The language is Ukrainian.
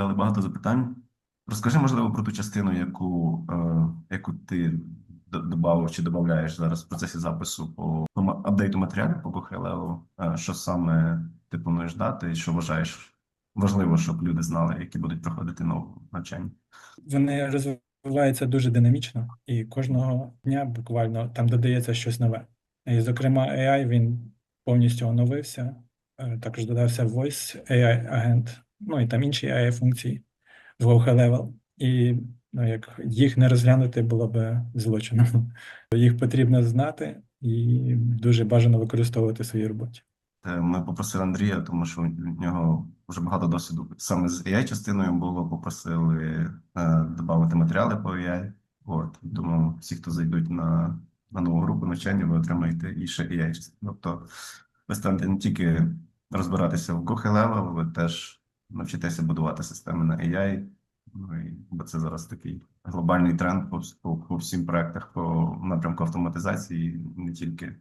задали багато запитань. Розкажи, можливо, про ту частину, яку, е, яку ти додав чи додаєш зараз в процесі запису по, по апдейту матеріалів по Кохелеву. Е, що саме ти плануєш дати, і що вважаєш важливо, щоб люди знали, які будуть проходити нове навчання? Вони розвиваються дуже динамічно, і кожного дня буквально там додається щось нове. І, зокрема, AI він повністю оновився. Е, Також додався Voice AI агент, ну і там інші AI функції Go High Level. І ну, як їх не розглянути було б злочином. Їх потрібно знати і дуже бажано використовувати в своїй роботі. Е, Ми попросили Андрія, тому що в нього вже багато досвіду саме з AI частиною було. Попросили е, додати матеріали по AI. От тому всі, хто зайдуть на, на нову групу навчання, ви отримаєте і ще AI. Тобто ви станете не тільки розбиратися в Go High Level, ви теж навчитеся будувати системи на AI. Ну, і, бо це зараз такий глобальний тренд по, по, по всім проектах по напрямку автоматизації, не тільки